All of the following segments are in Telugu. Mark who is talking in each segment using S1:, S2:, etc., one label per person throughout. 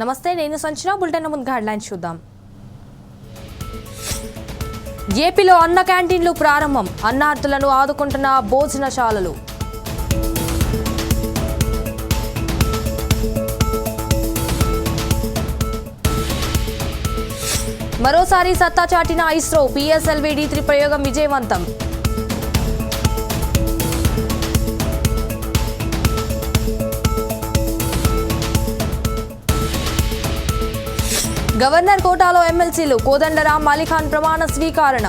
S1: నమస్తే నేను సంచన. బులెటిన్ ముందు హెడ్లైన్స్ చూద్దాం. ఏపీలో అన్న క్యాంటీన్లు ప్రారంభం. అన్నార్థులను ఆదుకుంటున్న భోజనశాలలు. మరోసారి సత్తా చాటిన ఇస్రో పిఎస్ఎల్వి డి త్రీ ప్రయోగం విజయవంతం. గవర్నర్ కోటాలో ఎమ్మెల్సీలు కోదండరాం మాలిఖాన్ ప్రమాణ స్వీకారణ.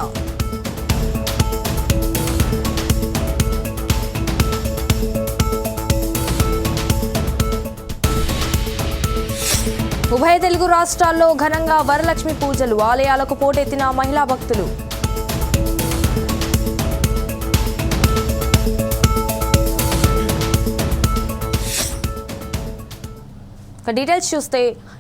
S1: ఉభయ తెలుగు రాష్ట్రాల్లో ఘనంగా వరలక్ష్మి పూజలు ఆలయాలకు పోటెత్తిన మహిళా భక్తులు. డీటెయిల్స్ చూస్తే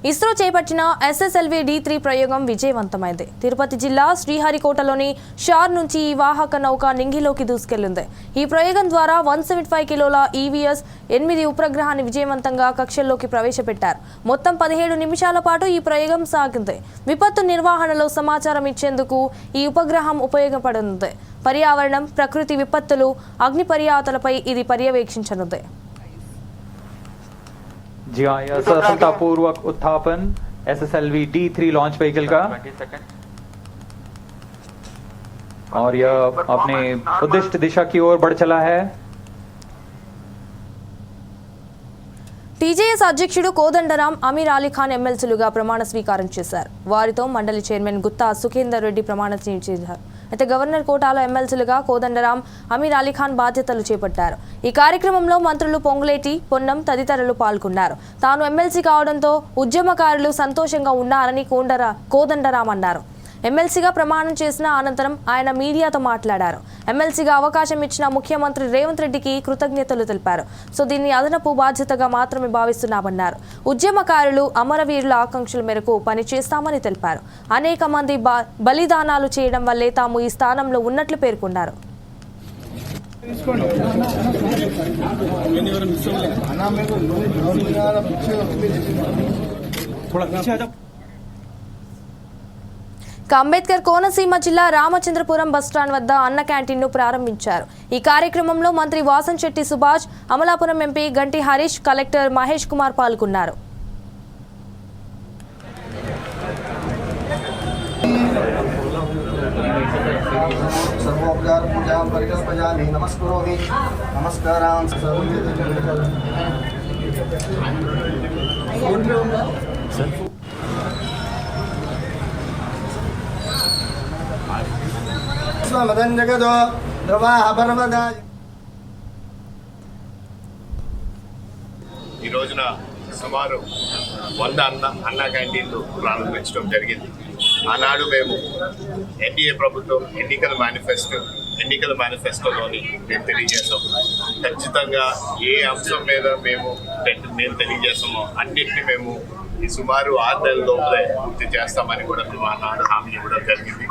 S1: ఇస్రో చేపట్టిన ఎస్ఎస్ఎల్వి డి త్రీ ప్రయోగం విజయవంతమైంది. తిరుపతి జిల్లా శ్రీహరికోటలోని షార్ నుంచి ఈ వాహక నౌక నింగిలోకి దూసుకెళ్ళింది. ఈ ప్రయోగం ద్వారా వన్ సెవెంటీ ఫైవ్ కిలోల ఈవీఎస్ ఎనిమిది ఉపగ్రహాన్ని విజయవంతంగా కక్షల్లోకి ప్రవేశపెట్టారు. మొత్తం పదిహేడు నిమిషాల పాటు ఈ ప్రయోగం సాగింది. విపత్తు నిర్వహణలో సమాచారం ఇచ్చేందుకు ఈ ఉపగ్రహం ఉపయోగపడనుంది. పర్యావరణం ప్రకృతి విపత్తులు అగ్ని పర్యాతలపై ఇది పర్యవేక్షించనుంది.
S2: जी हाँ यह सफलतापूर्वक उत्थापन S S L V D three launch vehicle का और यह अपने उद्दिष्ट दिशा की ओर बढ़ चला है
S1: టీజేఎస్ అధ్యక్షుడు కోదండరాం అమీర్ అలీ ఖాన్ ఎమ్మెల్సీలుగా ప్రమాణ స్వీకారం చేశారు వారితో మండలి చైర్మన్ గుత్తా సుఖేందర్ రెడ్డి ప్రమాణ చేశారు అయితే గవర్నర్ కోటాలో ఎమ్మెల్సీలుగా కోదండరాం అమీర్ అలీ ఖాన్ బాధ్యతలు చేపట్టారు. ఈ కార్యక్రమంలో మంత్రులు పొంగులేటి పొన్నం తదితరులు పాల్గొన్నారు. తాను ఎమ్మెల్సీ కావడంతో ఉద్యమకారులు సంతోషంగా ఉన్నారని కోండరా కోదండరాం అన్నారు. ఎమ్మెల్సీగా ప్రమాణం చేసిన అనంతరం ఆయన మీడియాతో మాట్లాడారు. ఎమ్మెల్సీగా అవకాశం ఇచ్చిన ముఖ్యమంత్రి రేవంత్ రెడ్డికి కృతజ్ఞతలు తెలిపారు. సో దీన్ని అదనపు బాధ్యతగా మాత్రమే భావిస్తున్నామన్నారు. ఉద్యమకారులు అమరవీరుల ఆకాంక్షల మేరకు పనిచేస్తామని తెలిపారు. అనేక మంది బలిదానాలు చేయడం వల్లే తాము ఈ స్థానంలో ఉన్నట్లు పేర్కొన్నారు. ఇక అంబేద్కర్ కోనసీమ జిల్లా రామచంద్రపురం బస్టాండ్ వద్ద అన్న క్యాంటీన్ను ప్రారంభించారు. ఈ కార్యక్రమంలో మంత్రి వాసంశెట్టి సుభాష్ అమలాపురం ఎంపీ గంటి హరీష్ కలెక్టర్ మహేష్ కుమార్ పాల్గొన్నారు.
S3: ఈ రోజున సుమారు వంద అన్న అన్న క్యాంటీన్లు ప్రారంభించడం జరిగింది. ఆనాడు మేము ఎన్డీఏ ప్రభుత్వం ఎన్నికల మేనిఫెస్టో ఎన్నికల మేనిఫెస్టోలోని మేము తెలియజేస్తాం ఖచ్చితంగా ఏ అంశం మీద మేము మేము తెలియజేస్తామో అన్నింటినీ మేము ఈ సుమారు ఆరు నెలల లోపలే పూర్తి చేస్తామని కూడా మేము ఆనాడు హామీ ఇవ్వడం జరిగింది.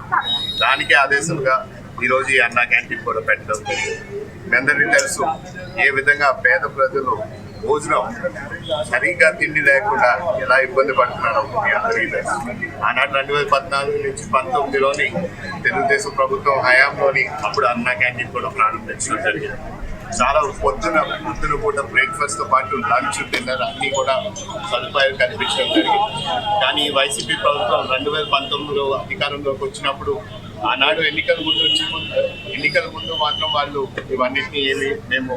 S3: దానికే ఆదేశంగా ఈరోజు ఈ అన్న క్యాంటీన్ కూడా పెట్టడం మీ అందరికీ తెలుసు ఏ విధంగా పేద ప్రజలు భోజనం సరిగ్గా తిండి లేకుండా ఎలా ఇబ్బంది పడుతున్నారో మీ అందరికీ తెలుసు. ఆనాడు రెండు వేల పద్నాలుగు నుంచి పంతొమ్మిదిలోని తెలుగుదేశం ప్రభుత్వం హయాంలోని అప్పుడు అన్న క్యాంటీన్ కూడా ప్రారంభించడం జరిగింది. చాలా పొద్దున పొద్దున పూట బ్రేక్ఫాస్ట్తో పాటు లంచ్ డిన్నర్ అన్ని కూడా సదుపాయాలు కల్పించడం జరిగింది. కానీ వైసీపీ ప్రభుత్వం రెండు వేల పంతొమ్మిదిలో అధికారంలోకి వచ్చినప్పుడు ఆనాడు ఎన్నికల ముందు వచ్చి ముందు ఎన్నికల ముందు మాత్రం వాళ్ళు ఇవన్నిటిని ఏమి మేము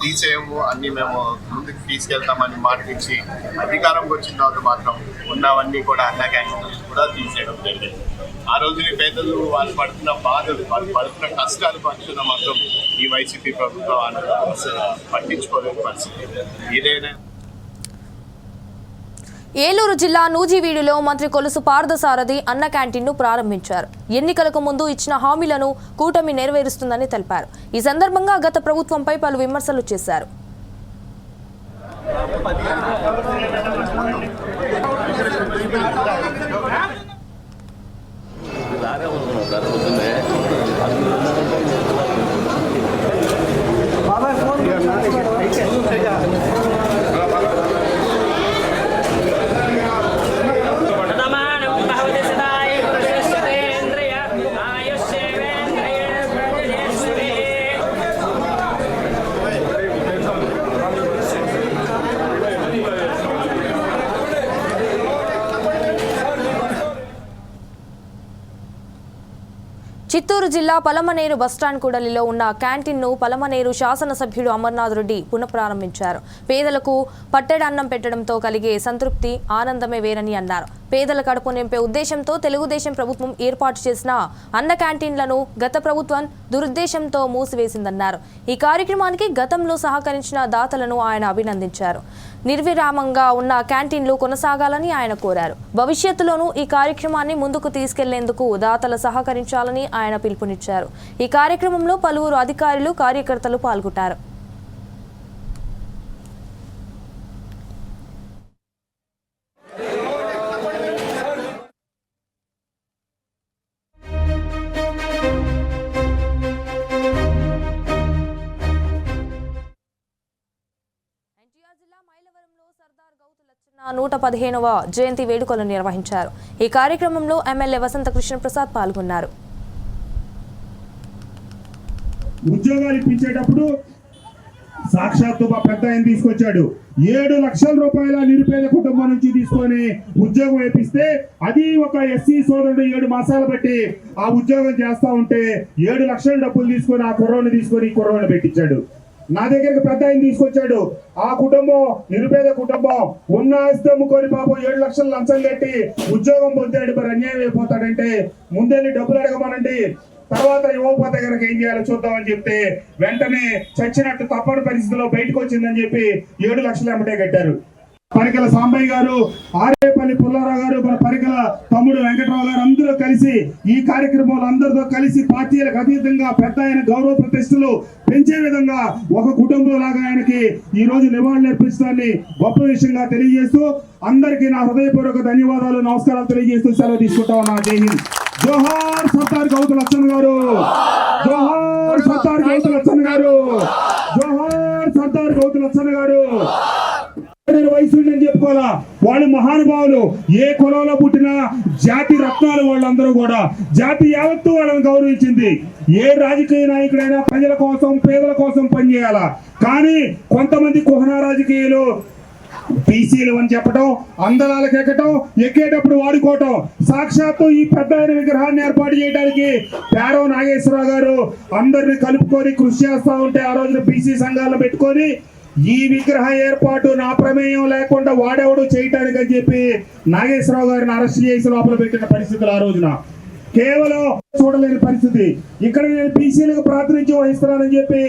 S3: తీసేయము అన్ని మేము ముందుకు తీసుకెళ్తామని మాటించి అధికారంకి వచ్చిన తర్వాత మాత్రం ఉన్నవన్నీ కూడా అన్న గ్యాంగ్ కూడా తీసేయడం జరిగింది. ఆ రోజుని పేదలు వాళ్ళు పడుతున్న బాధలు వాళ్ళు పడుతున్న కష్టాలు పడుతున్న మాత్రం ఈ వైసీపీ ప్రభుత్వం అన్న- పట్టించుకోలేని పరిస్థితి. ఏదైనా
S1: ఏలూరు జిల్లా నూజివీడులో మంత్రి కొలుసు పార్థసారథి అన్న క్యాంటీన్ను ప్రారంభించారు. ఎన్నికలకు ముందు ఇచ్చిన హామీలను కూటమి నెరవేరుస్తుందని తెలిపారు. ఈ సందర్భంగా గత ప్రభుత్వంపై పలు విమర్శలు చేశారు. జిల్లా పలమనేరు బస్టాండ్ కూడలిలో ఉన్న క్యాంటీన్ను పలమనేరు శాసనసభ్యుడు అమర్నాథ్ రెడ్డి పునఃప్రారంభించారు. పేదలకు పట్టెడన్నం పెట్టడంతో కలిగే సంతృప్తి ఆనందమే వేరని అన్నారు. పేదల కడుపు నింపే ఉద్దేశంతో తెలుగుదేశం ప్రభుత్వం ఏర్పాటు చేసిన అన్న క్యాంటీన్లను గత ప్రభుత్వం దురుద్దేశంతో మూసివేసిందన్నారు. ఈ కార్యక్రమానికి గతంలో సహకరించిన దాతలను ఆయన అభినందించారు. నిర్విరామంగా ఉన్న క్యాంటీన్లు కొనసాగాలని ఆయన కోరారు. భవిష్యత్తులోనూ ఈ కార్యక్రమాన్ని ముందుకు తీసుకెళ్ళేందుకు దాతలు సహకరించాలని ఆయన పిలుపునిచ్చారు. ఈ కార్యక్రమంలో పలువురు అధికారులు కార్యకర్తలు పాల్గొంటారు. నూట పదిహేనవ జయంతి వేడుకలు నిర్వహించారు. ఈ కార్యక్రమంలో ఎమ్మెల్యే వసంత కృష్ణప్రసాద్ పాల్గొన్నారు.
S4: ఉద్యోగాలు ఇప్పించేటప్పుడు సాక్షాత్తు మా పెద్ద ఆయన తీసుకొచ్చాడు. ఏడు లక్షల రూపాయల నిరుపేద కుటుంబం నుంచి తీసుకొని ఉద్యోగం వేపిస్తే అది ఒక ఎస్సీ సోదరుడు ఏడు మాసాలు బట్టి ఆ ఉద్యోగం చేస్తా ఉంటే ఏడు లక్షల డబ్బులు తీసుకొని ఆ కుర్రోని తీసుకొని ఈ కుర్రోని పెట్టించాడు. నా దగ్గరికి పెద్ద ఆయన తీసుకొచ్చాడు. ఆ కుటుంబం నిరుపేద కుటుంబం ఉన్న ఆస్తి అమ్ముకొని పాపం ఏడు లక్షలు లంచం కట్టి ఉద్యోగం పొందాడు. మరి అన్యాయం అయిపోతాడంటే ముందెళ్ళి డబ్బులు అడగమనండి. తర్వాత యువపత కనుక ఏం చేయాలో చూద్దామని చెప్తే వెంటనే చచ్చినట్టు తప్పని పరిస్థితిలో బయటకు వచ్చిందని చెప్పి ఏడు లక్షలు ఎమ్మటే కట్టారు. పరికల సాంబయ్య గారు ఆరేపల్లి పుల్లారావు గారు మన పరికల తమ్ముడు వెంకటరావు గారు అందరూ కలిసి ఈ కార్యక్రమంలో అందరితో కలిసి పార్టీలకు అతీతంగా పెద్ద ఆయన గౌరవ ప్రతిష్టలు పెంచే విధంగా ఒక కుటుంబం లాగా ఆయనకి ఈ రోజు నివాళులు అర్పించడాన్ని గొప్ప విషయంగా తెలియజేస్తూ అందరికీ నా హృదయపూర్వక ధన్యవాదాలు నమస్కారాలు తెలియజేస్తూ సెలవు తీసుకుంటా ఉన్నా. జై హింద్. జోహార్ సర్దార్ గౌతు లక్ష్మణ్ గారు. జోహార్ సర్దార్ గౌతు లక్ష్మణ్ గారు. జోహార్ సర్దార్ గౌతు లక్ష్మణ్ గారు. వయసు అని చెప్పుకోవాలా? వాళ్ళు మహానుభావులు. ఏ కులంలో పుట్టిన జాతి రత్నాలు వాళ్ళందరూ కూడా. జాతి యావత్తు వాళ్ళని గౌరవించింది. ఏ రాజకీయ నాయకుడైనా ప్రజల కోసం పేదల కోసం పనిచేయాల? కానీ కొంతమంది కుహనా రాజకీయాలు బీసీలు అని చెప్పటం అందరాలకు ఎక్కటం ఎక్కేటప్పుడు వాడుకోవటం. సాక్షాత్తు ఈ పెద్ద విగ్రహాన్ని ఏర్పాటు చేయడానికి పేరో నాగేశ్వరరావు గారు అందరిని కలుపుకొని కృషి చేస్తా ఉంటే ఆ రోజున బీసీ సంఘాలను పెట్టుకొని ఈ విగ్రహ ఏర్పాటు నా ప్రమేయం లేకుండా వాడెవడు చేయటానికి అని చెప్పి నాగేశ్వరరావు గారిని అరెస్ట్ చేసి లోపల పెట్టిన పరిస్థితులు ఆ రోజున. కేవలం చూడలేని పరిస్థితి. ఇక్కడ నేను బీసీలకు ప్రాతినిధ్యం వహిస్తున్నానని చెప్పి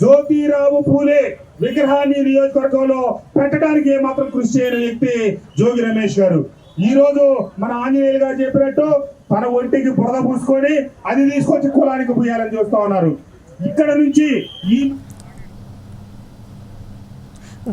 S4: జ్యోతిరావు పూలే విగ్రహాన్ని నియోజకవర్గంలో పెట్టడానికి ఏమాత్రం కృషి చేయని వ్యక్తి జోగి రమేష్ గారు. ఈ రోజు మన ఆంజనేయులు గారు చెప్పినట్టు తన ఒంటికి బురద పూసుకొని అది తీసుకొచ్చి కులానికి పోయాలని చూస్తా ఉన్నారు. ఇక్కడ నుంచి ఈ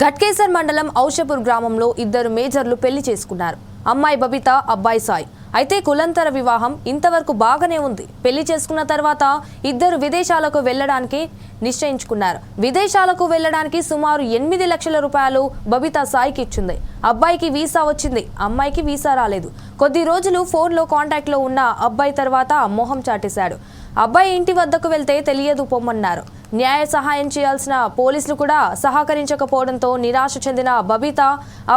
S1: ఘట్కేసర్ మండలం ఔషపూర్ గ్రామంలో ఇద్దరు మేజర్లు పెళ్ళి చేసుకున్నారు. అమ్మాయి బబిత అబ్బాయి సాయి. అయితే కులంతర వివాహం ఇంతవరకు బాగానే ఉంది. పెళ్ళి చేసుకున్న తర్వాత ఇద్దరు విదేశాలకు వెళ్ళడానికి నిశ్చయించుకున్నారు. విదేశాలకు వెళ్ళడానికి సుమారు ఎనిమిది లక్షల రూపాయలు బబితా సాయికి ఇచ్చింది. అబ్బాయికి వీసా వచ్చింది. అమ్మాయికి వీసా రాలేదు. కొద్ది రోజులు ఫోన్లో కాంటాక్ట్లో ఉన్న అబ్బాయి తర్వాత మొహం చాటేశాడు. అబ్బాయి ఇంటి వద్దకు వెళ్తే తెలియదు పొమ్మన్నారు. న్యాయ సహాయం చేయాల్సిన పోలీసులు కూడా సహకరించకపోవడంతో నిరాశ చెందిన బబిత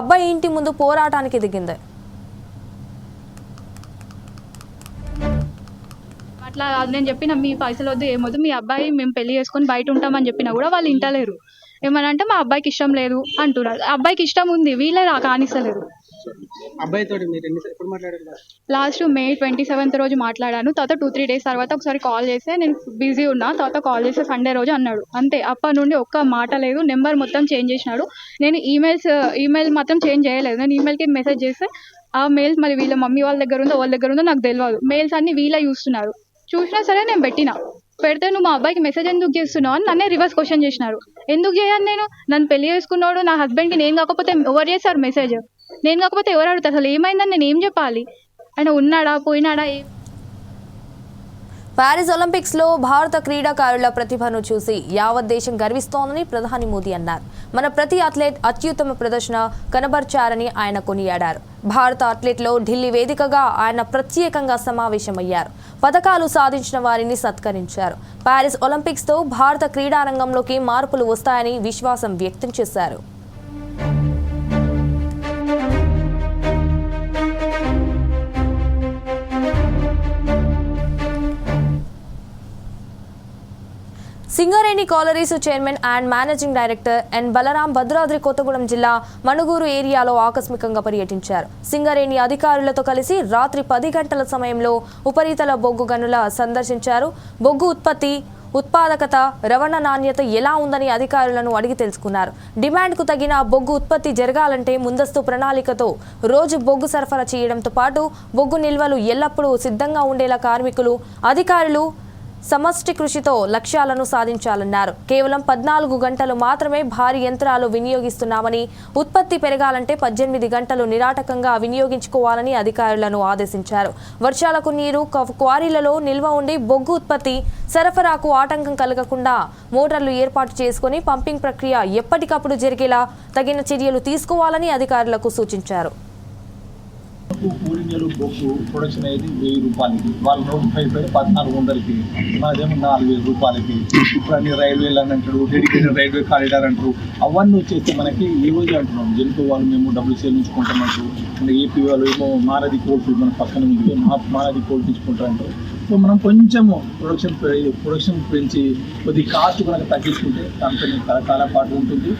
S1: అబ్బాయి ఇంటి ముందు పోరాటానికి దిగింది.
S5: అట్లా అది నేను చెప్పిన మీ పైసలు వద్దు ఏమొద్దు. మీ అబ్బాయి మేము పెళ్ళి చేసుకొని బయట ఉంటామని చెప్పినా కూడా వాళ్ళు ఇంటలేరు. ఏమనంటే మా అబ్బాయికి ఇష్టం లేదు అంటున్నారు. అబ్బాయికి ఇష్టం ఉంది వీళ్ళే కానిస్తలేరు. లాస్ట్? మే ట్వంటీ సెవెంత్ రోజు మాట్లాడాను. తర్వాత టూ త్రీ డేస్ తర్వాత ఒకసారి కాల్ చేస్తే నేను బిజీ ఉన్నా. తర్వాత కాల్ చేస్తే సండే రోజు అన్నాడు. అంతే అప్పటి నుండి ఒక్క మాట లేదు. నెంబర్ మొత్తం చేంజ్ చేసినాడు. నేను ఈమెయిల్స్ ఈమెయిల్ మాత్రం చేంజ్ చేయలేదు. నేను ఈమెయిల్కి మెసేజ్ చేస్తే ఆ మెయిల్స్ మరి వీళ్ళ మమ్మీ వాళ్ళ దగ్గర ఉందో వాళ్ళ దగ్గర ఉందో నాకు తెలియదు మెయిల్స్ అన్ని వీళ్ళే చూస్తున్నారు. చూసినా సరే నేను పెట్టిన. పెడితే నువ్వు మా అబ్బాయికి మెసేజ్ ఎందుకు చేస్తున్నావు అని నన్నే రివర్స్ క్వశ్చన్ చేసినారు. ఎందుకు చేయను నేను? నన్ను పెళ్ళి చేసుకున్నాడు నా హస్బెండ్కి నేను కాకపోతే ఎవరు చేశారు మెసేజ్ నేను కాకపోతే ఎవరు అడుగుతారు? అసలు ఏమైందని నేను ఏం చెప్పాలి? ఆయన ఉన్నాడా? పోయినాడా? ప్యారిస్
S1: పారిస్ ఒలింపిక్స్లో భారత క్రీడాకారుల ప్రతిభను చూసి యావత్ దేశం గర్విస్తోందని ప్రధాని మోదీ అన్నారు. మన ప్రతి అథ్లెట్ అత్యుత్తమ ప్రదర్శన కనబర్చారని ఆయన కొనియాడారు. భారత అథ్లెట్లో ఢిల్లీ వేదికగా ఆయన ప్రత్యేకంగా సమావేశమయ్యారు. పథకాలు సాధించిన వారిని సత్కరించారు. పారిస్ ఒలింపిక్స్తో భారత క్రీడారంగంలోకి మార్పులు వస్తాయని విశ్వాసం వ్యక్తం చేశారు. Singareni collieries chairman and managing director N Balaram Bhadradri Kothagudem జిల్లా మణుగూరు ఏరియాలో ఆకస్మికంగా పర్యటించారు. సింగరేణి అధికారులతో కలిసి రాత్రి పది గంటల సమయంలో ఉపరితల బొగ్గు గనుల సందర్శించారు. బొగ్గు ఉత్పత్తి ఉత్పాదకత రవాణా నాణ్యత ఎలా ఉందని అధికారులను అడిగి తెలుసుకున్నారు. డిమాండ్కు తగిన బొగ్గు ఉత్పత్తి జరగాలంటే ముందస్తు ప్రణాళికతో రోజు బొగ్గు సరఫరా చేయడంతో పాటు బొగ్గు నిల్వలు ఎల్లప్పుడూ సిద్ధంగా ఉండేలా కార్మికులు అధికారులు సమష్టి కృషితో లక్ష్యాలను సాధించాలన్నారు. కేవలం పద్నాలుగు గంటలు మాత్రమే భారీ యంత్రాలు వినియోగిస్తున్నామని ఉత్పత్తి పెరగాలంటే పద్దెనిమిది గంటలు నిరాటకంగా వినియోగించుకోవాలని అధికారులను ఆదేశించారు. వర్షాలకు నీరు క్వారీలలో నిల్వ ఉండి బొగ్గు ఉత్పత్తి సరఫరాకు ఆటంకం కలగకుండా మోటార్లు ఏర్పాటు చేసుకుని పంపింగ్ ప్రక్రియ ఎప్పటికప్పుడు జరిగేలా తగిన చర్యలు తీసుకోవాలని అధికారులకు సూచించారు.
S6: కూలింగలు బొక్కు ప్రొడక్షన్ అయ్యేది వెయ్యి రూపాయలకి. వాళ్ళు నోటిఫై పైన పద్నాలుగు వందలకి. మాదేమో నాలుగు వేల రూపాయలకి. ఇప్పుడు అన్ని రైల్వేలు అని అంటారు డెడికేటెడ్ రైల్వే కారిడార్ అంటారు. అవన్నీ వచ్చేస్తే మనకి ఈ రోజు అంటున్నాం. జెన్కో వాళ్ళు మేము డబ్బులు చెల్లించుకుంటామంటారు మన ఏపీ వాళ్ళు ఏమో మారది కోల్ఫీల్డ్ మన పక్కన ఉంది. మా మారది కోల్పించుకుంటారు అంటారు సో మనం కొంచెము ప్రొడక్షన్ ప్రొడక్షన్ పెంచి కొద్ది కాస్ట్ కనుక తగ్గించుకుంటే కంపెనీ చాలా పాటు ఉంటుంది.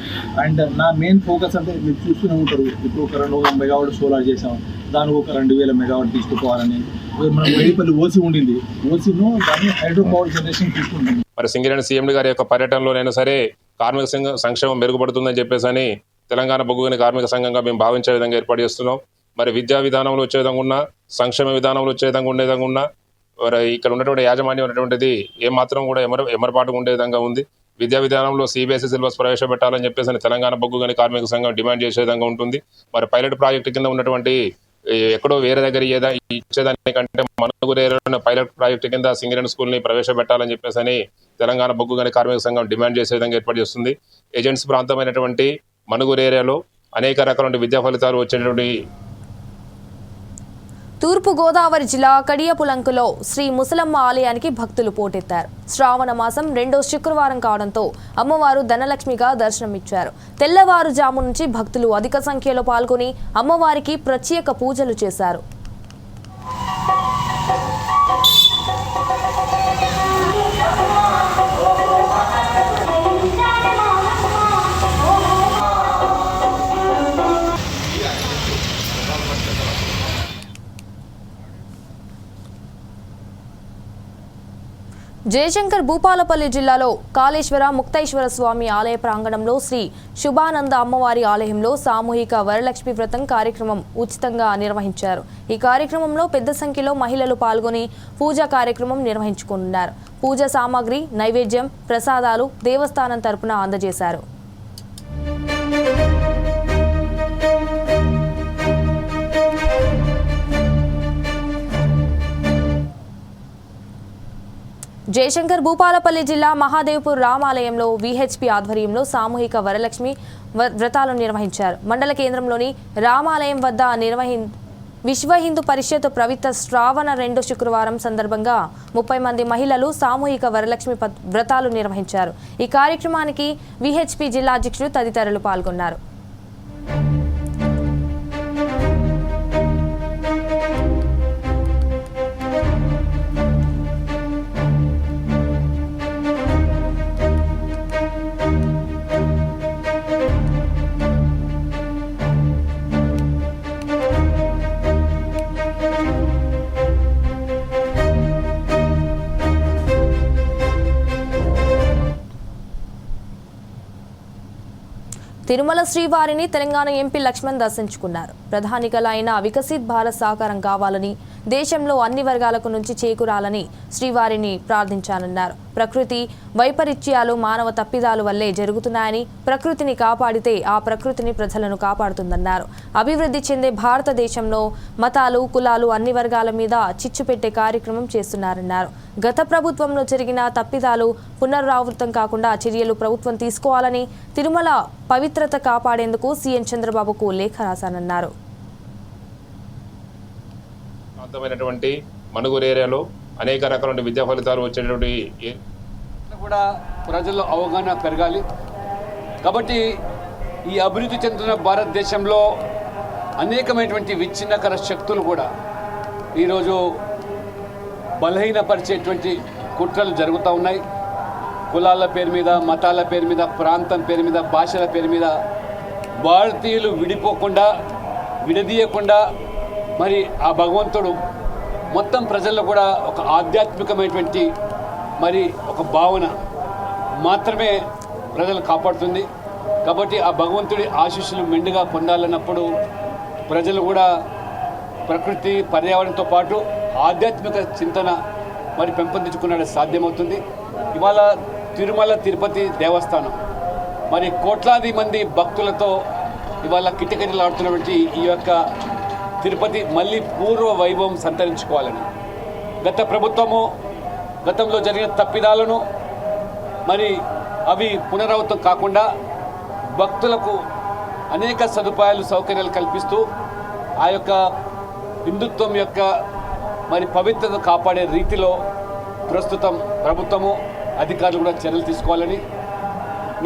S6: అండ్ నా మెయిన్ ఫోకస్ అంటే మీరు చూస్తూనే ఉంటారు. ఇప్పుడు ఒక రెండు వందల మెగావాట్ సోలార్ చేసాం దానికి ఒక రెండు వేల మెగావాట్ తీసుకుపోవాలని. మనం వెయ్యిపల్లి ఓసి ఉండింది. ఓసిను దాన్ని హైడ్రో పవర్ జనరేషన్ తీసుకుంటుంది.
S7: మరి సింగరేణి సీఎండి గారి యొక్క పర్యటనలోనైనా సరే కార్మిక సంఘ సంక్షేమం మెరుగుపడుతుందని చెప్పేసి అని తెలంగాణ బొగ్గుని కార్మిక సంఘంగా మేము భావించే విధంగా ఏర్పాటు చేస్తున్నాం. మరి విద్యా విధానంలో వచ్చే విధంగా ఉన్నా సంక్షేమ విధానంలో వచ్చే విధంగా ఉండే విధంగా ఉన్నా ఇక్కడ ఉన్నటువంటి యాజమాన్యం ఉన్నటువంటిది ఏమాత్రం కూడా ఎమర ఎమరపాటుగా ఉండే విధంగా ఉంది. విద్యా విధానంలో సిబిఎస్ఈ సిలబస్ ప్రవేశపెట్టాలని చెప్పేసి అని తెలంగాణ కానీ కార్మిక సంఘం డిమాండ్ చేసే విధంగా ఉంటుంది. మరి పైలట్ ప్రాజెక్టు కింద ఉన్నటువంటి ఎక్కడో వేరే దగ్గర ఏదా ఇచ్చేదానికంటే మనగురు ఏరియాలో పైలట్ ప్రాజెక్టు కింద సింగరేణి స్కూల్ని ప్రవేశపెట్టాలని చెప్పేసి అని తెలంగాణ బొగ్గు గని కార్మిక సంఘం డిమాండ్ చేసే విధంగా ఏర్పాటు చేస్తుంది. ఏజెంట్స్ ప్రాంతమైనటువంటి మనుగురు ఏరియాలో అనేక రకాల విద్యా ఫలితాలు వచ్చేటువంటి
S1: తూర్పు గోదావరి జిల్లా కడియపులంకలో శ్రీ ముసలమ్మ ఆలయానికి భక్తులు పోటెత్తారు. శ్రావణ మాసం రెండో శుక్రవారం కావడంతో అమ్మవారు ధనలక్ష్మిగా దర్శనమిచ్చారు. తెల్లవారుజాము నుంచి భక్తులు అధిక సంఖ్యలో పాల్గొని అమ్మవారికి ప్రత్యేక పూజలు చేశారు. జయశంకర్ భూపాలపల్లి జిల్లాలో కాళేశ్వర ముక్తేశ్వర స్వామి ఆలయ ప్రాంగణంలో శ్రీ శుభానంద అమ్మవారి ఆలయంలో సామూహిక వరలక్ష్మి వ్రతం కార్యక్రమం ఉచితంగా నిర్వహించారు. ఈ కార్యక్రమంలో పెద్ద సంఖ్యలో మహిళలు పాల్గొని పూజా కార్యక్రమం నిర్వహించుకున్నారు పూజా సామాగ్రి నైవేద్యం ప్రసాదాలు దేవస్థానం తరపున అందజేశారు. జయశంకర్ భూపాలపల్లి జిల్లా మహాదేవ్పూర్ రామాలయంలో వీహెచ్పి ఆధ్వర్యంలో సామూహిక వరలక్ష్మి వ్రతాలను నిర్వహించారు. మండల కేంద్రంలోని రామాలయం వద్ద నిర్వహి విశ్వ హిందూ పరిషత్ ప్రవిత్ర శ్రావణ రెండు శుక్రవారం సందర్భంగా ముప్పై మంది మహిళలు సామూహిక వరలక్ష్మి ప- వ్రతాలు నిర్వహించారు. ఈ కార్యక్రమానికి విహెచ్పి జిల్లా అధ్యక్షుడు తదితరులు పాల్గొన్నారు. తిరుమల శ్రీవారిని తెలంగాణ ఎంపీ లక్ష్మణ్ దర్శించుకున్నారు. ప్రధాని కల అయిన వికసిత్ భారత్ సహకారం కావాలని దేశంలో అన్ని వర్గాలకు నుంచి చేకూరాలని శ్రీవారిని ప్రార్థించానన్నారు. ప్రకృతి వైపరీత్యాలు మానవ తప్పిదాలు వల్లే జరుగుతున్నాయని ప్రకృతిని కాపాడితే ఆ ప్రకృతిని ప్రజలను కాపాడుతుందన్నారు. అభివృద్ధి చెందే భారతదేశంలో మతాలు కులాలు అన్ని వర్గాల మీద చిచ్చు పెట్టే కార్యక్రమం చేస్తున్నారన్నారు. గత ప్రభుత్వంలో జరిగిన తప్పిదాలు పునరావృతం కాకుండా చర్యలు ప్రభుత్వం తీసుకోవాలని తిరుమల పవిత్రత కాపాడేందుకు సీఎం చంద్రబాబుకు లేఖ రాశానన్నారు.
S7: ప్రాంతమైనటువంటి మణుగూరు ఏరియాలో అనేక రకాల విద్యా ఫలితాలు వచ్చేటువంటి
S8: కూడా ప్రజల్లో అవగాహన పెరగాలి. కాబట్టి ఈ అభివృద్ధి చెందుతున్న భారతదేశంలో అనేకమైనటువంటి విచ్ఛిన్నకర శక్తులు కూడా ఈరోజు బలహీనపరిచేటువంటి కుట్రలు జరుగుతూ ఉన్నాయి. కులాల పేరు మీద మతాల పేరు మీద ప్రాంతం పేరు మీద భాషల పేరు మీద భారతీయులు విడిపోకుండా విడదీయకుండా మరి ఆ భగవంతుడు మొత్తం ప్రజల్లో కూడా ఒక ఆధ్యాత్మికమైనటువంటి మరి ఒక భావన మాత్రమే ప్రజలు కాపాడుతుంది. కాబట్టి ఆ భగవంతుడి ఆశీస్సులు మెండుగా పొందాలన్నప్పుడు ప్రజలు కూడా ప్రకృతి పర్యావరణంతో పాటు ఆధ్యాత్మిక చింతన మరి పెంపొందించుకున్నది సాధ్యమవుతుంది. ఇవాళ తిరుమల తిరుపతి దేవస్థానం మరి కోట్లాది మంది భక్తులతో ఇవాళ కిటకిటలాడుతున్నటువంటి ఈ యొక్క తిరుపతి మళ్ళీ పూర్వ వైభవం సంతరించుకోవాలని. గత ప్రభుత్వము గతంలో జరిగిన తప్పిదాలను మరి అవి పునరావృతం కాకుండా భక్తులకు అనేక సదుపాయాలు సౌకర్యాలు కల్పిస్తూ ఆ యొక్క హిందుత్వం యొక్క మరి పవిత్రత కాపాడే రీతిలో ప్రస్తుతం ప్రభుత్వము అధికారులు కూడా చర్యలు తీసుకోవాలని.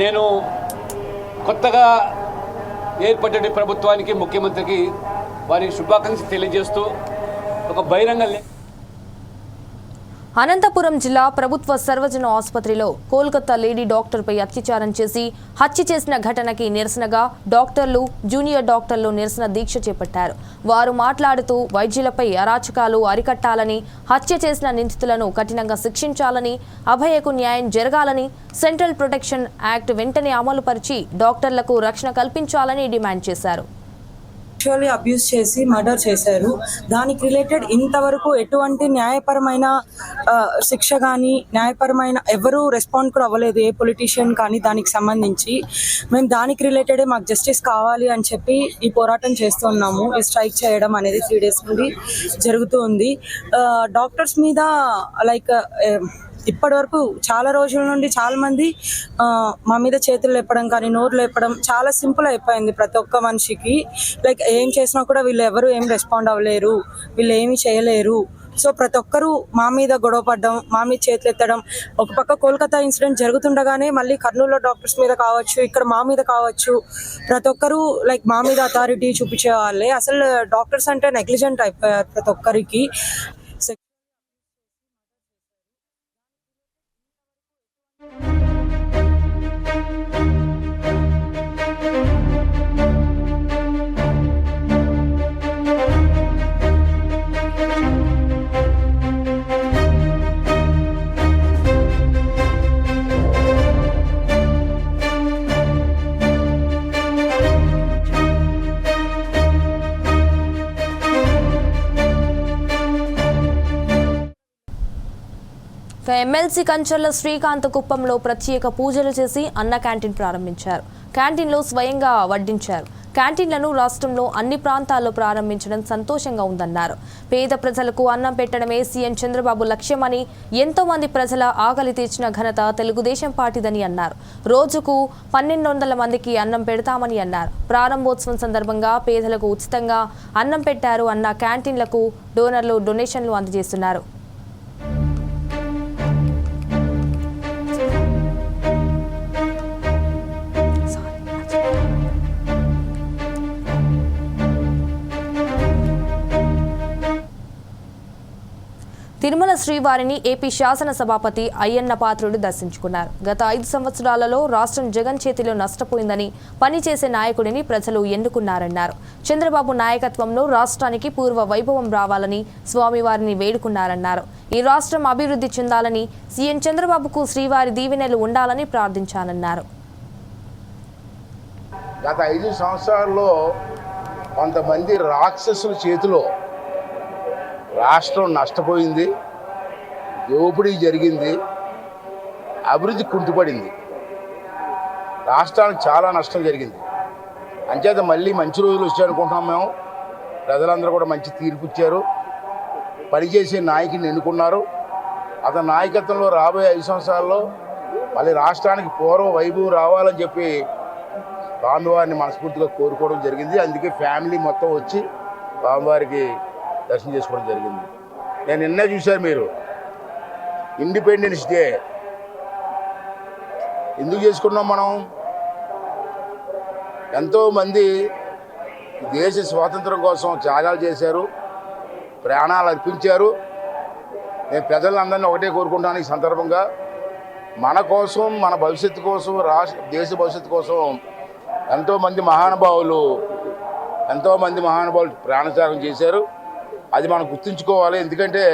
S8: నేను కొత్తగా ఏర్పడ్డ ప్రభుత్వానికి ముఖ్యమంత్రికి వారికి శుభాకాంక్షలు తెలియజేస్తూ ఒక బహిరంగ
S1: అనంతపురం జిల్లా ప్రభుత్వ సర్వజన ఆసుపత్రిలో కోల్కతా లేడీ డాక్టర్పై అత్యాచారం చేసి హత్య చేసిన ఘటనకి నిరసనగా డాక్టర్లు జూనియర్ డాక్టర్లు నిరసన దీక్ష చేపట్టారు. వారు మాట్లాడుతూ వైద్యులపై అరాచకాలు అరికట్టాలని హత్య చేసిన నిందితులను కఠినంగా శిక్షించాలని అభయకు న్యాయం జరగాలని సెంట్రల్ ప్రొటెక్షన్ యాక్ట్ వెంటనే అమలుపరిచి డాక్టర్లకు రక్షణ కల్పించాలని డిమాండ్ చేశారు.
S9: సెక్షువల్లీ అబ్యూస్ చేసి మర్డర్ చేశారు. దానికి రిలేటెడ్ ఇంతవరకు ఎటువంటి న్యాయపరమైన శిక్ష కానీ న్యాయపరమైన ఎవరు రెస్పాండ్ కూడా అవ్వలేదు ఏ పొలిటీషియన్ కానీ దానికి సంబంధించి. మేము దానికి రిలేటెడే మాకు జస్టిస్ కావాలి అని చెప్పి ఈ పోరాటం చేస్తున్నాము. ఈ స్ట్రైక్ చేయడం అనేది త్రీ డేస్ నుండి జరుగుతూ ఉంది. డాక్టర్స్ మీద లైక్ ఇప్పటి వరకు చాలా రోజుల నుండి చాలా మంది మా మీద చేతులు లేపడం కానీ నోరు లేపడం చాలా సింపుల్ అయిపోయింది ప్రతి ఒక్క మనిషికి. లైక్ ఏం చేసినా కూడా వీళ్ళు ఎవరు ఏం రెస్పాండ్ అవ్వలేరు వీళ్ళు ఏమి చేయలేరు. సో ప్రతి ఒక్కరూ మా మీద గొడవ పడ్డం మా మీద చేతులు ఎత్తడం ఒక పక్క కోల్కతా ఇన్సిడెంట్ జరుగుతుండగానే మళ్ళీ కర్నూలులో డాక్టర్స్ మీద కావచ్చు ఇక్కడ మా మీద కావచ్చు ప్రతి ఒక్కరూ లైక్ మా మీద అథారిటీ చూపించే వాళ్ళే. అసలు డాక్టర్స్ అంటే నెగ్లిజెంట్ అయిపోయారు ప్రతి ఒక్కరికి.
S1: ఇక ఎమ్మెల్సీ కంచర్ల శ్రీకాంత్ కుప్పంలో ప్రత్యేక పూజలు చేసి అన్న క్యాంటీన్ ప్రారంభించారు. క్యాంటీన్లో స్వయంగా వడ్డించారు. క్యాంటీన్లను రాష్ట్రంలో అన్ని ప్రాంతాల్లో ప్రారంభించడం సంతోషంగా ఉందన్నారు. పేద ప్రజలకు అన్నం పెట్టడమే సీఎం చంద్రబాబు లక్ష్యమని ఎంతో మంది ప్రజల ఆకలి తీర్చిన ఘనత తెలుగుదేశం పార్టీదని అన్నారు. రోజుకు పన్నెండు వందల మందికి అన్నం పెడతామని అన్నారు. ప్రారంభోత్సవం సందర్భంగా పేదలకు ఉచితంగా అన్నం పెట్టారు అన్న క్యాంటీన్లకు డోనర్లు డొనేషన్లు అందజేస్తున్నారు. తిరుమల శ్రీవారిని ఏపీ శాసన సభాపతి అయ్యన్న పాత్రుడు దర్శించుకున్నారు. గత ఐదు సంవత్సరాలలో రాష్ట్రం జగన్ చేతిలో నష్టపోయిందని పనిచేసే నాయకుడిని ప్రజలు ఎన్నుకున్నారన్నారు. చంద్రబాబు నాయకత్వంలో రాష్ట్రానికి పూర్వ వైభవం రావాలని స్వామివారిని వేడుకున్నారన్నారు. ఈ రాష్ట్రం అభివృద్ధి చెందాలని సీఎం చంద్రబాబుకు శ్రీవారి దీవెనలు ఉండాలని ప్రార్థించానన్నారు.
S10: గత ఐదు సంవత్సరాల్లో కొంతమంది రాక్షసుల చేతిలో రాష్ట్రం నష్టపోయింది దోపిడీ జరిగింది అభివృద్ధి కుంటుపడింది. రాష్ట్రానికి చాలా నష్టం జరిగింది. అంచేత మళ్ళీ మంచి రోజులు వచ్చాయనుకుంటున్నాం మేము. ప్రజలందరూ కూడా మంచి తీర్పు ఇచ్చారు. పనిచేసే నాయకుని ఎన్నుకున్నారు. అతని నాయకత్వంలో రాబోయే ఐదు సంవత్సరాల్లో మళ్ళీ రాష్ట్రానికి పూర్వ వైభవం రావాలని చెప్పి స్వామివారిని మనస్ఫూర్తిగా కోరుకోవడం జరిగింది. అందుకే ఫ్యామిలీ మొత్తం వచ్చి స్వామివారికి దర్శనం చేసుకోవడం జరిగింది. నేను నిన్నే చూశారు మీరు. ఇండిపెండెన్స్ డే ఎందుకు చేసుకున్నాం మనం? ఎంతోమంది దేశ స్వాతంత్రం కోసం త్యాగాలు చేశారు ప్రాణాలు అర్పించారు. నేను ప్రజలందరినీ ఒకటే కోరుకుంటాను ఈ సందర్భంగా. మన కోసం మన భవిష్యత్తు కోసం రాష్ట్ర దేశ భవిష్యత్తు కోసం ఎంతోమంది మహానుభావులు ఎంతోమంది మహానుభావులు ప్రాణత్యాగం చేశారు. అది మనం గుర్తుంచుకోవాలి. ఎందుకంటే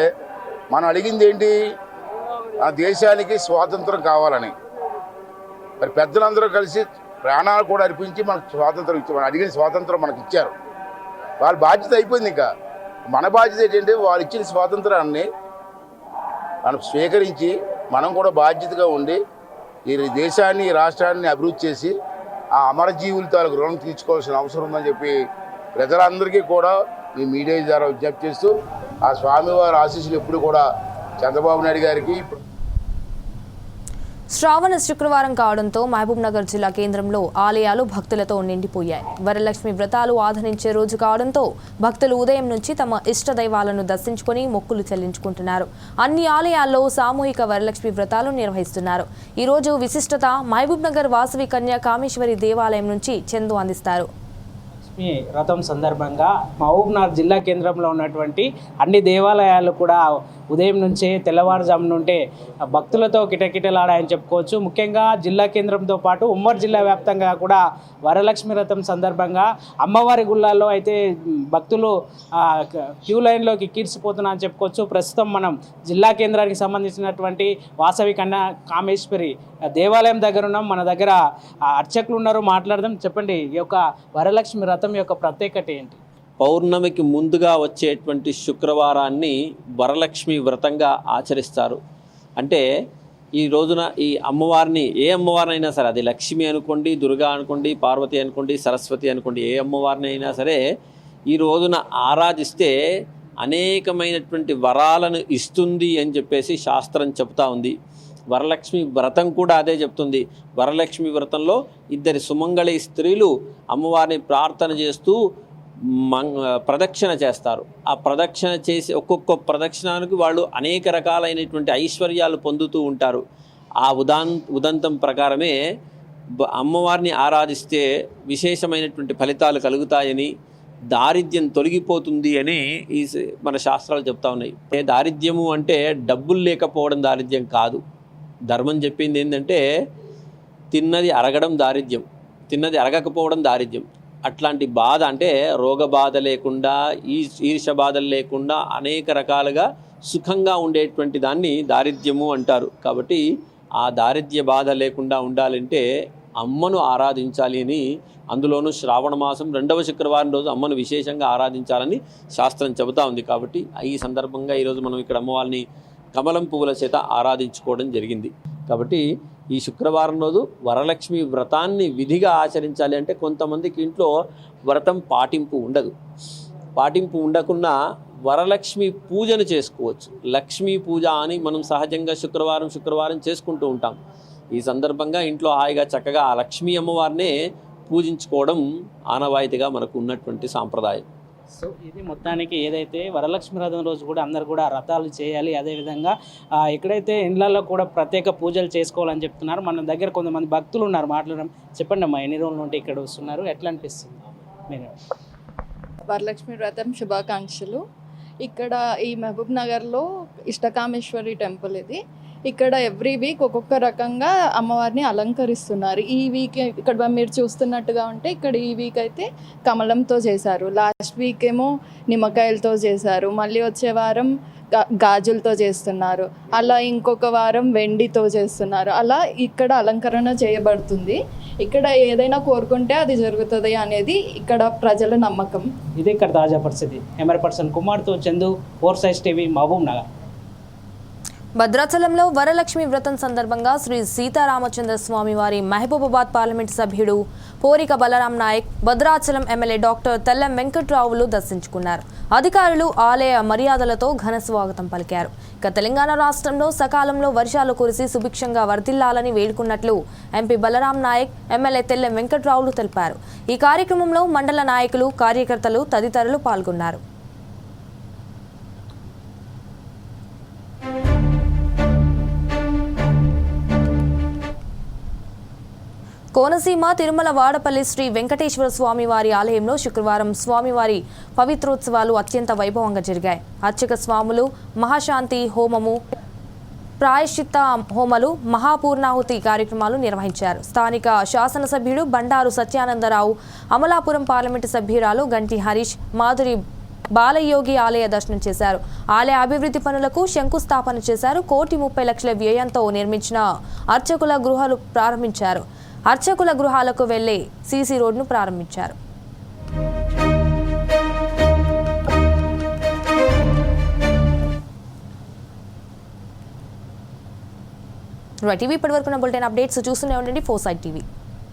S10: మనం అడిగింది ఏంటి? ఆ దేశానికి స్వాతంత్రం కావాలని. మరి పెద్దలందరూ కలిసి ప్రాణాలు కూడా అర్పించి మనకు స్వాతంత్రం ఇచ్చి మనం అడిగిన స్వాతంత్రం మనకు ఇచ్చారు. వాళ్ళ బాధ్యత అయిపోయింది ఇంకా. మన బాధ్యత ఏంటంటే వాళ్ళు ఇచ్చిన స్వాతంత్రాన్ని మనం స్వీకరించి మనం కూడా బాధ్యతగా ఉండి ఈ దేశాన్ని ఈ రాష్ట్రాన్ని అభివృద్ధి చేసి ఆ అమరజీవుల తాలూకు రుణం తీర్చుకోవాల్సిన అవసరం ఉందని చెప్పి ప్రజలందరికీ కూడా ఈ మీడియా ద్వారా విజ్ఞప్తి చేస్తూ ఆ స్వామివారి ఆశీస్సులు ఎప్పుడు కూడా చంద్రబాబు నాయుడు గారికి
S1: శ్రావణ శుక్రవారం కావడంతో మహబూబ్ నగర్ జిల్లా కేంద్రంలో ఆలయాలు భక్తులతో నిండిపోయాయి. వరలక్ష్మి వ్రతాలు ఆదరించే రోజు కావడంతో భక్తులు ఉదయం నుంచి తమ ఇష్ట దైవాలను దర్శించుకొని మొక్కులు చెల్లించుకుంటున్నారు. అన్ని ఆలయాల్లో సామూహిక వరలక్ష్మి వ్రతాలు నిర్వహిస్తున్నారు. ఈ రోజు విశిష్టత మహబూబ్ నగర్ వాసవి కన్యా కామేశ్వరి దేవాలయం నుంచి చందు అందిస్తారు.
S11: లక్ష్మి రథం సందర్భంగా మహబూబ్నగర్ జిల్లా కేంద్రంలో ఉన్నటువంటి అన్ని దేవాలయాలు కూడా ఉదయం నుంచే తెల్లవారుజాము నుండే భక్తులతో కిటకిటలాడాయని చెప్పుకోవచ్చు. ముఖ్యంగా జిల్లా కేంద్రంతో పాటు ఉమ్మడి జిల్లా వ్యాప్తంగా కూడా వరలక్ష్మి రథం సందర్భంగా అమ్మవారి గుళ్ళల్లో అయితే భక్తులు క్యూ లైన్లోకి కీర్చిపోతున్నారని చెప్పుకోవచ్చు. ప్రస్తుతం మనం జిల్లా కేంద్రానికి సంబంధించినటువంటి వాసవి కన్యా కామేశ్వరి దేవాలయం దగ్గర ఉన్నాం మన దగ్గర అర్చకులు ఉన్నారు. మాట్లాడదాం. చెప్పండి ఈ యొక్క వరలక్ష్మి రథం యొక్క ప్రత్యేకత ఏంటి?
S12: పౌర్ణమికి ముందుగా వచ్చేటువంటి శుక్రవారాన్ని వరలక్ష్మి వ్రతంగా ఆచరిస్తారు. అంటే ఈ రోజున ఈ అమ్మవారిని ఏ అమ్మవారినైనా సరే అది లక్ష్మి అనుకోండి దుర్గా అనుకోండి పార్వతి అనుకోండి సరస్వతి అనుకోండి ఏ అమ్మవారిని అయినా సరే ఈ రోజున ఆరాధిస్తే అనేకమైనటువంటి వరాలను ఇస్తుంది అని చెప్పేసి శాస్త్రం చెప్తా ఉంది. వరలక్ష్మి వ్రతం కూడా అదే చెప్తుంది. వరలక్ష్మి వ్రతంలో ఇద్దరి సుమంగళి స్త్రీలు అమ్మవారిని ప్రార్థన చేస్తూ ప్రదక్షిణ చేస్తారు. ఆ ప్రదక్షిణ చేసి ఒక్కొక్క ప్రదక్షిణానికి వాళ్ళు అనేక రకాలైనటువంటి ఐశ్వర్యాలు పొందుతూ ఉంటారు. ఆ ఉదాన్ ఉదంతం ప్రకారమే అమ్మవారిని ఆరాధిస్తే విశేషమైనటువంటి ఫలితాలు కలుగుతాయని దారిద్ర్యం తొలగిపోతుంది అని ఈ మన శాస్త్రాలు చెప్తా ఉన్నాయి. ఏ దారిద్ర్యము అంటే డబ్బులు లేకపోవడం దారిద్ర్యం కాదు. ధర్మం చెప్పింది ఏంటంటే తిన్నది అరగడం దారిద్ర్యం. తిన్నది అరగకపోవడం దారిద్ర్యం. అట్లాంటి బాధ అంటే రోగ బాధ లేకుండా ఈ ఈర్ష బాధలు లేకుండా అనేక రకాలుగా సుఖంగా ఉండేటువంటి దాన్ని దారిద్ర్యము అంటారు. కాబట్టి ఆ దారిద్ర్య బాధ లేకుండా ఉండాలంటే అమ్మను ఆరాధించాలి అని అందులోనూ శ్రావణ మాసం రెండవ శుక్రవారం రోజు అమ్మను విశేషంగా ఆరాధించాలని శాస్త్రం చెబుతా ఉంది. కాబట్టి ఈ సందర్భంగా ఈరోజు మనం ఇక్కడ అమ్మవారిని కమలం పువ్వుల చేత ఆరాధించుకోవడం జరిగింది. కాబట్టి ఈ శుక్రవారం రోజు వరలక్ష్మి వ్రతాన్ని విధిగా ఆచరించాలి అంటే కొంతమందికి ఇంట్లో వ్రతం పాటింపు ఉండదు. పాటింపు ఉండకుండా వరలక్ష్మి పూజను చేసుకోవచ్చు. లక్ష్మీ పూజ అని మనం సహజంగా శుక్రవారం శుక్రవారం చేసుకుంటూ ఉంటాం. ఈ సందర్భంగా ఇంట్లో హాయిగా చక్కగా ఆ లక్ష్మీ అమ్మవారినే పూజించుకోవడం ఆనవాయితీగా మనకు ఉన్నటువంటి సాంప్రదాయం.
S11: సో ఇది మొత్తానికి ఏదైతే వరలక్ష్మి రథం రోజు కూడా అందరు కూడా రథాలు చేయాలి అదేవిధంగా ఎక్కడైతే ఇండ్లలో కూడా ప్రత్యేక పూజలు చేసుకోవాలని చెప్తున్నారు మన దగ్గర కొంతమంది భక్తులు ఉన్నారు మాట్లాడడం చెప్పండి అమ్మా ఎన్ని రోజుల నుండి ఇక్కడ వస్తున్నారు ఎట్లా అనిపిస్తుంది? మీరు.
S13: వరలక్ష్మి వ్రతం శుభాకాంక్షలు. ఇక్కడ ఈ మహబూబ్ నగర్లో ఇష్టకామేశ్వరి టెంపుల్ ఇది. ఇక్కడ ఎవ్రీ వీక్ ఒక్కొక్క రకంగా అమ్మవారిని అలంకరిస్తున్నారు. ఈ వీక్ ఇక్కడ మీరు చూస్తున్నట్టుగా ఉంటే ఇక్కడ ఈ వీక్ అయితే కమలంతో చేశారు. లాస్ట్ వీక్ ఏమో నిమ్మకాయలతో చేశారు. మళ్ళీ వచ్చే వారం గాజులతో చేస్తున్నారు. అలా ఇంకొక వారం వెండితో చేస్తున్నారు. అలా ఇక్కడ అలంకరణ చేయబడుతుంది. ఇక్కడ ఏదైనా కోరుకుంటే అది జరుగుతుంది అనేది ఇక్కడ ప్రజల నమ్మకం.
S11: ఇది ఇక్కడ తాజా పరిస్థితి. ఎమర్ పర్సన్ కుమార్తో Chandu four side TV Mahabubnagar.
S1: భద్రాచలంలో వరలక్ష్మి వ్రతం సందర్భంగా శ్రీ సీతారామచంద్ర స్వామి వారి మహబూబాబాద్ పార్లమెంట్ సభ్యుడు పోరిక బలరాం నాయక్ భద్రాచలం ఎమ్మెల్యే డాక్టర్ తెల్లం వెంకట్రావులు దర్శించుకున్నారు. అధికారులు ఆలయ మర్యాదలతో ఘన స్వాగతం పలికారు. ఇక తెలంగాణ రాష్ట్రంలో సకాలంలో వర్షాలు కురిసి సుభిక్షంగా వర్ధిల్లాలని వేడుకున్నట్లు ఎంపీ బలరాం నాయక్ ఎమ్మెల్యే తెల్లం వెంకట్రావులు తెలిపారు. ఈ కార్యక్రమంలో మండల నాయకులు కార్యకర్తలు తదితరులు పాల్గొన్నారు. కోనసీమ తిరుమల వాడపల్లి శ్రీ వెంకటేశ్వర స్వామి వారి ఆలయంలో శుక్రవారం స్వామివారి పవిత్రోత్సవాలు అత్యంత వైభవంగా జరిగాయి. అర్చక స్వాములు మహాశాంతి హోమము ప్రాయశ్చిత్త హోమలు మహాపూర్ణాహుతి కార్యక్రమాలు నిర్వహించారు. స్థానిక శాసనసభ్యుడు బండారు సత్యానందరావు అమలాపురం పార్లమెంటు సభ్యురాలు గంటి హరీష్ మాధురి బాలయోగి ఆలయ దర్శనం చేశారు. ఆలయ అభివృద్ధి పనులకు శంకుస్థాపన చేశారు. కోటి ముప్పై లక్షల వ్యయంతో నిర్మించిన అర్చకుల గృహాలు ప్రారంభించారు. అర్చకుల గృహాలకు వెళ్ళే సీసీ రోడ్ను ప్రారంభించారు. టీవీ ఇప్పటివరకు నా బులెటిన్ అప్డేట్స్ చూస్తూనే ఉండండి. Four side TV.